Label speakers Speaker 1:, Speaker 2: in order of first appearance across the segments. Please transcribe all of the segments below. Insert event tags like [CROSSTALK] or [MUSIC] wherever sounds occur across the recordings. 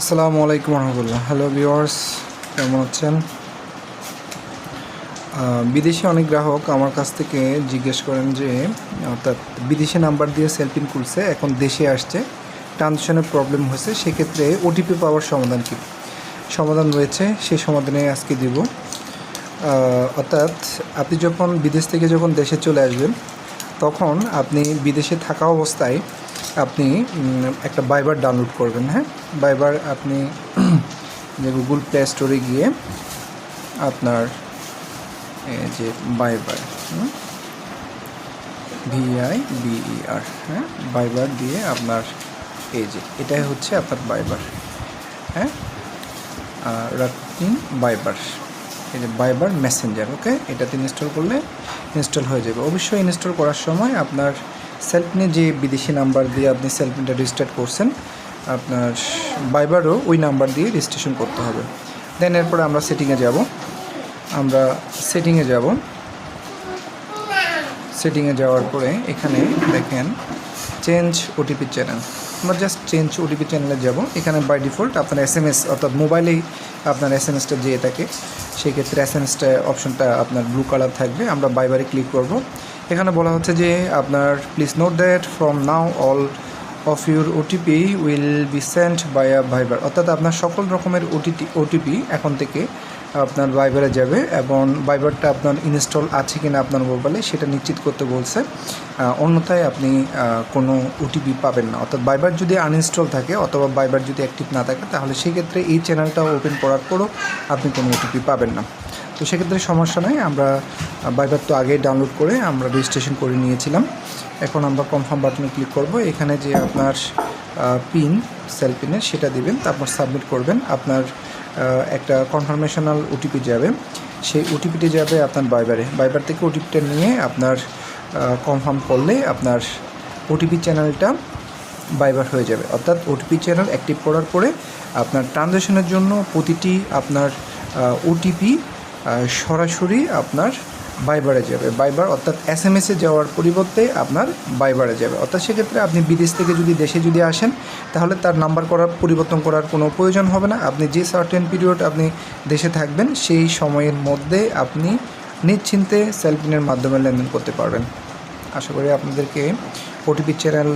Speaker 1: আসসালামু আলাইকুম রহমতুল্লাহ। Hello viewers কেমন আহ, বিদেশি অনেক গ্রাহক আমার কাছ থেকে জিজ্ঞেস করেন যে অর্থাৎ বিদেশি নাম্বার দিয়ে সেলফিন খুলছে এখন দেশে আসছে ট্রানজেকশনের প্রবলেম হয়েছে সেক্ষেত্রে ওটিপি পাওয়ার সমাধান কী? সমাধান রয়েছে সেই সমাধানে আজকে দিব। অর্থাৎ আপনি যখন বিদেশ থেকে যখন দেশে চলে আসবেন তখন আপনি বিদেশে থাকা অবস্থায় আপনি একটা বাইবার ডাউনলোড করবেন হ্যাঁ? বাইবার আপনি [CLEARS THROAT] যে গুগল প্লে স্টোরে গিয়ে আপনার যে বাইবার ভিআই বিইআর হ্যাঁ? বাইবার দিয়ে আপনার এই যে, এটাই হচ্ছে আপনার বাইবার হ্যাঁ? রাতিন বাইবার এই যে বাইবার মেসেঞ্জার ওকে এটাতে ইনস্টল করলে ইনস্টল হয়ে যাবে। অবশ্যই ইনস্টল করার সময় আপনার সেলফিনে যে বিদেশি নাম্বার দিয়ে আপনি সেলফিনটা রেজিস্টার করছেন, আপনার বাইবারও ওই নাম্বার দিয়ে রেজিস্ট্রেশন করতে হবে। দেন এরপরে আমরা সেটিংয়ে যাব। আমরা সেটিংয়ে যাব। সেটিংয়ে যাওয়ার পরে এখানে দেখেন চেঞ্জ ওটিপি চ্যানেল আমরা জাস্ট চেঞ্জ ওটিপি চ্যানেলে যাব। এখানে বাই ডিফল্ট আপনার এস এম এস অর্থাৎ মোবাইলেই আপনার এস এম এসটা যেয়ে থাকে, সেই ক্ষেত্রে এস এম এসটা অপশনটা আপনার ব্লু কালার থাকবে। আমরা বাইবারে ক্লিক করব। এখানে বলা হচ্ছে যে আপনার please note that from now all of your OTP will be sent by a Viber অর্থাৎ আপনার সকল রকমের ওটিপি ওটিপি এখন থেকে আপনার ভাইবারে যাবে এবং ভাইবারটা আপনার ইনস্টল আছে কিনা আপনার মোবাইলে সেটা নিশ্চিত করতে বলছে। অন্যথায় আপনি কোনো ওটিপি পাবেন না। অর্থাৎ ভাইবার যদি আনইনস্টল থাকে অথবা ভাইবার যদি অ্যাক্টিভ না থাকে, তাহলে সেক্ষেত্রে এই চ্যানেলটা ওপেন করার পরও আপনি কোনো ওটিপি পাবেন না। তো সেক্ষেত্রে সমস্যা নাই, আমরা বাইবার তো আগেই ডাউনলোড করে আমরা রেজিস্ট্রেশন করে নিয়েছিলাম। এখন আমরা কনফার্ম বাটনে ক্লিক করব। এখানে যে আপনার পিন সেল পিনের সেটা দিবেন, তারপর সাবমিট করবেন। আপনার একটা কনফার্মেশনাল ওটিপি যাবে। সেই ওটিপিটি যাবে আপনার বাইবারে বাইবার থেকে ওটিপিটা নিয়ে আপনার কনফার্ম করলে আপনার ওটিপি চ্যানেলটা বাইবার হয়ে যাবে। অর্থাৎ ওটিপি চ্যানেল অ্যাক্টিভ করার পরে আপনার ট্রানজ্যাকশনের জন্য প্রতিটি আপনার ওটিপি সরাসরি আপনার বাইবারে যাবে। বাইবার অর্থাৎ এস এম এসে যাওয়ার পরিবর্তে আপনার বাইবারে যাবে। অর্থাৎ সেক্ষেত্রে আপনি বিদেশ থেকে যদি দেশে যদি আসেন, তাহলে তার নাম্বার করার, পরিবর্তন করার কোনো প্রয়োজন হবে না। আপনি যে সার্টেন পিরিয়ড আপনি দেশে থাকবেন, সেই সময়ের মধ্যে আপনি নিশ্চিন্তে সেলফিনের মাধ্যমে লেনদেন করতে পারবেন। আশা করি আপনাদেরকে ওটিপি চ্যানেল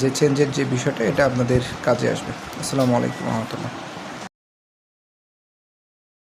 Speaker 1: যে চেঞ্জের যে বিষয়টা, এটা আপনাদের কাজে আসবে। আসসালামু আলাইকুম রহমতুল্লাহ।